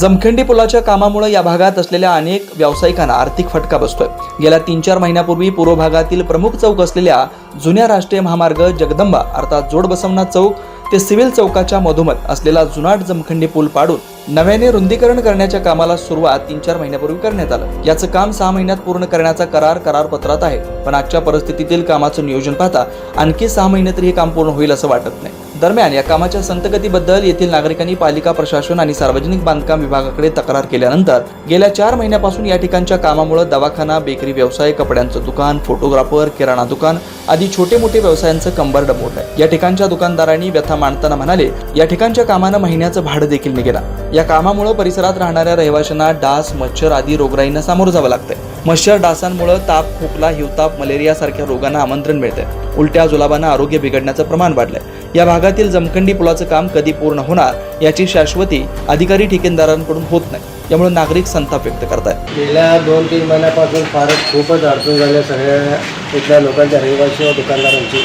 जमखंडी पुलाच्या कामामुळे या भागात असलेल्या अनेक व्यावसायिकांना आर्थिक फटका बसतोय. गेल्या तीन चार महिन्यापूर्वी पूर्व भागातील प्रमुख चौक असलेल्या जुन्या राष्ट्रीय महामार्ग जगदंबा अर्थात जोड बसवना चौक ते सिव्हिल चौकाच्या मधोमध असलेला जुनाट जमखंडी पूल पाडून नव्याने रुंदीकरण करण्याच्या कामाला सुरुवात तीन चार महिन्यापूर्वी करण्यात आलं. याचं काम सहा महिन्यात पूर्ण करण्याचा करार करारपत्रात आहे. पण आजच्या परिस्थितीतील कामाचं नियोजन पाहता आणखी सहा महिने तरी हे काम पूर्ण होईल असं वाटत नाही. दरम्यान या कामाच्या संतगतीबद्दल येथील नागरिकांनी पालिका प्रशासन आणि सार्वजनिक बांधकाम विभागाकडे तक्रार केल्यानंतर गेल्या चार महिन्यापासून या ठिकाणच्या कामामुळे दवाखाना बेकरी व्यवसाय कपड्यांचं दुकान फोटोग्राफर किराणा दुकान आदी छोटे मोठे व्यवसायांचं कंबर डबोट आहे. या ठिकाणच्या दुकानदारांनी व्यथा मांडताना म्हणाले या ठिकाणच्या कामानं महिन्याचं भाडं देखील निघेला या कामामुळे परिसरात राहणाऱ्या रहिवाशांना डास मच्छर आदी रोगराईंना सामोरं जावं लागतंय. मच्छर डासांमुळे ताप खोकला हिवताप मलेरिया सारख्या रोगांना आमंत्रण मिळते उलट्या जुलाबांना आरोग्य बिघडण्याचं प्रमाण वाढलंय. या भागातील जमखंडी पुलाचं काम कधी पूर्ण होणार याची शाश्वती अधिकारी ठेकेदारांकडून होत नाही त्यामुळे नागरिक संताप व्यक्त करतात गेल्या दोन तीन महिन्यापासून फारच खूपच अडचण झाल्या सगळ्या इथल्या लोकांच्या रहिवासी व दुकानदारांची.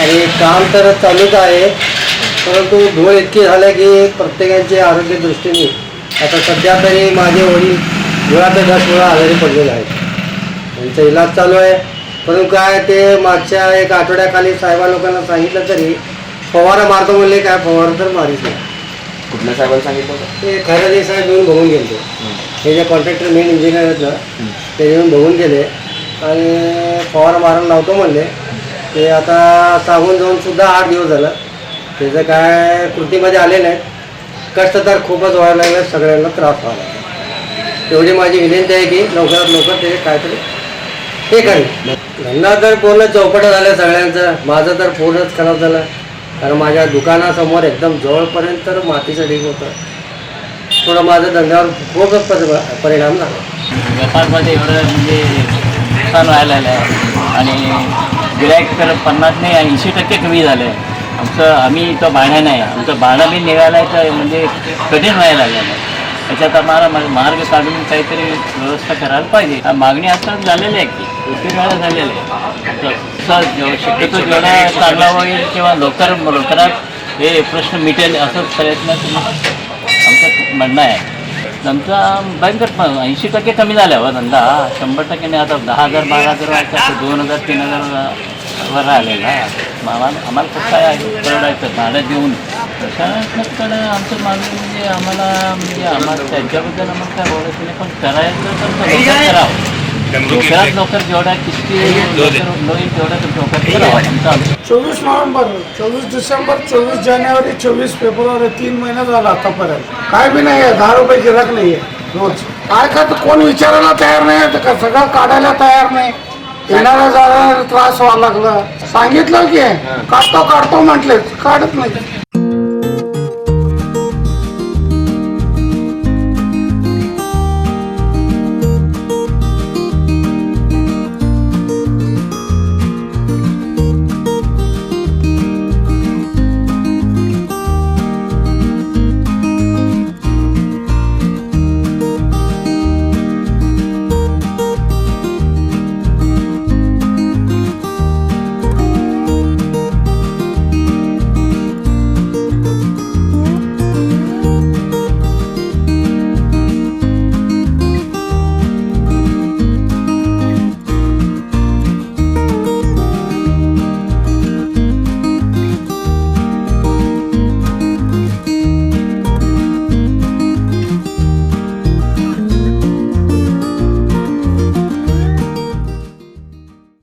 आणि काम तर चालूच आहे परंतु धूळ इतकी झाल्या की प्रत्येकाच्या आरोग्य दृष्टीने आता सध्या तरी माझे वडील वेळा ते दस वेळा आजारी पडलेले आहेत. त्यांचा इलाज चालू आहे. परंतु काय ते मागच्या एक आठवड्याखाली साहेबा लोकांना सांगितलं तरी फवारा मारतो म्हणले काय फवारा तर मारीच नाही. कुठल्या साहेबाला सांगितलं ते खैराजी साहेब येऊन बघून गेले. हे जे कॉन्ट्रॅक्टर मेन इंजिनियर आहेत ना ते येऊन बघून गेले आणि फवारा मारायला लावतो म्हणले. ते आता सांगून जाऊन सुद्धा आठ दिवस झालं. त्याचं काय कृतीमध्ये आले नाहीत. कष्ट तर खूपच व्हायला लागले सगळ्यांना त्रास व्हायला लागला. एवढी माझी विनंती आहे की लवकरात लवकर ते काहीतरी हे करेल. धंदा तर पूर्ण चौपट झालं सगळ्यांचं. माझं तर पूर्णच खराब झालं. कारण माझ्या दुकानासमोर एकदम जवळपर्यंत तर मातीचं ढीग होतं. थोडं माझं धंद्यावर खूपच परिणाम झाला. व्यापारमध्ये एवढं म्हणजे नुकसान व्हायला आहे आणि गिरायक तर पन्नास नाही ऐंशी टक्के कमी झालं आहे आमचं आम्ही इथं भाडं नाही. आमचं भाडं बी निघायला तर म्हणजे कठीण व्हायला लागलं त्याच्यात आम्हाला मार्ग काढून काहीतरी व्यवस्था करायला पाहिजे. मागणी आता झालेली आहे की किती वेळा झालेली आहे. शक्यतो जेवढा चांगला होईल किंवा लवकर लवकरात हे प्रश्न मिटेल असं प्रयत्न आमचं म्हणणं आहे. आमचा भयंकर ऐंशी टक्के कमी झाला हो धंदा. शंभर टक्के नाही आता दहा हजार बारा हजार दोन हजार तीन हजार वर आलेला आम्हाला आम्हाला कसं काय आहे? परवडायचं? भाडं देऊन. प्रशासनाकडे आमचं मागणी म्हणजे आम्हाला म्हणजे आम्हाला त्यांच्याबद्दल आम्हाला काय बोलायचं नाही पण करायचं तर लवकर करावं. लवकरात लवकर जेवढा किती लवकर होईल तेवढा लवकर करावं. आमचं आमचं. चोवीस नोव्हेंबर चोवीस डिसेंबर चोवीस जानेवारी चोवीस फेब्रुवारी तीन महिने झाला आतापर्यंत. काय बी नाही आहे दहा रुपये गिराक नाही आहे रोज. काय का तर कोण विचारायला तयार नाही तर का सगळं काढायला तयार नाही. येणाऱ्या जाणाऱ्या त्रास व्हायला लागला. सांगितलं की काढतो काढतो म्हटले काढत नाही.